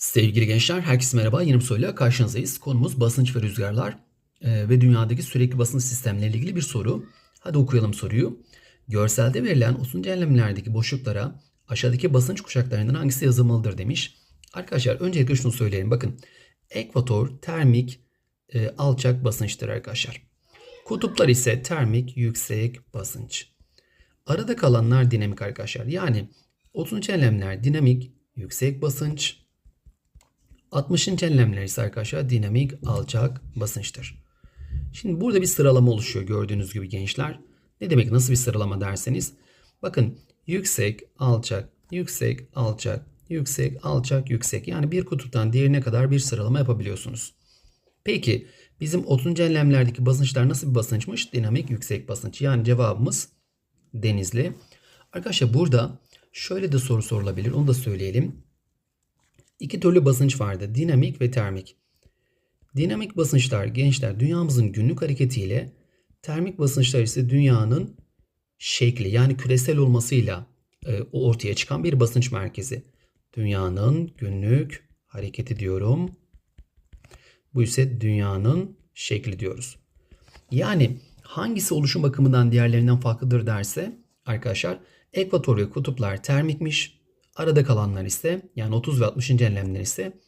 Sevgili gençler, herkese merhaba. Yeni bir soruyla karşınızdayız. Konumuz basınç ve rüzgarlar e, ve dünyadaki sürekli basınç sistemleriyle ilgili bir soru. Hadi okuyalım soruyu. Görselde verilen 30. enlemlerdeki boşluklara aşağıdaki basınç kuşaklarından hangisi yazılmalıdır demiş. Arkadaşlar öncelikle şunu söyleyelim. Bakın ekvator termik e, alçak basınçtır arkadaşlar. Kutuplar ise termik yüksek basınç. Arada kalanlar dinamik arkadaşlar. Yani 30. enlemler dinamik yüksek basınç, 60. enlemler ise arkadaşlar dinamik alçak basınçtır. Şimdi burada bir sıralama oluşuyor gördüğünüz gibi gençler. Ne demek nasıl bir sıralama derseniz. Bakın yüksek, alçak, yüksek, alçak, yüksek, alçak, yüksek. Yani bir kutuptan diğerine kadar bir sıralama yapabiliyorsunuz. Peki bizim 30. enlemlerdeki basınçlar nasıl bir basınçmış? Dinamik yüksek basınç. Yani cevabımız denizli. Arkadaşlar burada şöyle de soru sorulabilir. Onu da söyleyelim. İki türlü basınç vardı. Dinamik ve termik. Dinamik basınçlar gençler dünyamızın günlük hareketiyle termik basınçlar ise dünyanın şekli yani küresel olmasıyla e, ortaya çıkan bir basınç merkezi. Dünyanın günlük hareketi diyorum. Bu ise dünyanın şekli diyoruz. Yani hangisi oluşum bakımından diğerlerinden farklıdır derse arkadaşlar ekvator ve kutuplar termikmiş. Arada kalanlar ise yani 30 ve 60. enlemler ise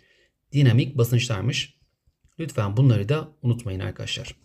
dinamik basınçlarmış. Lütfen bunları da unutmayın arkadaşlar.